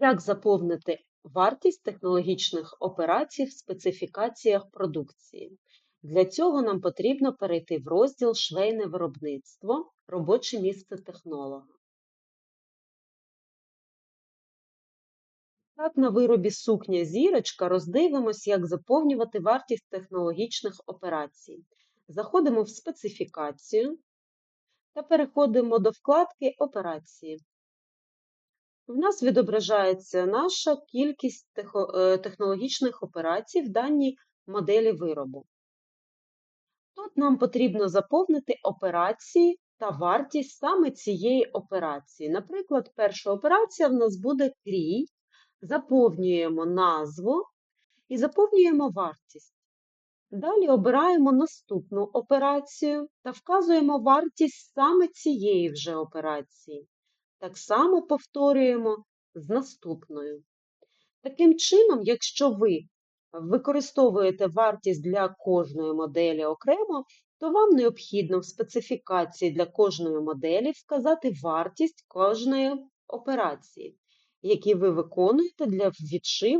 Як заповнити вартість технологічних операцій в специфікаціях продукції? Для цього нам потрібно перейти в розділ Швейне виробництво, робоче місце технолога. Так, на виробі сукня зірочка роздивимось, як заповнювати вартість технологічних операцій. Заходимо в специфікацію та переходимо до вкладки Операції. В нас відображається наша кількість е, технологічних операцій в даній моделі виробу. Тут нам потрібно заповнити операції та вартість саме цієї операції. Наприклад, перша операція в нас буде крій, заповнюємо назву і заповнюємо вартість. Далі обираємо наступну операцію та вказуємо вартість саме цієї вже операції. Так само повторюємо з наступною. Таким чином, якщо ви використовуєте вартість для кожної моделі окремо, то вам необхідно в специфікації для кожної моделі вказати вартість кожної операції, які ви виконуєте для відшиву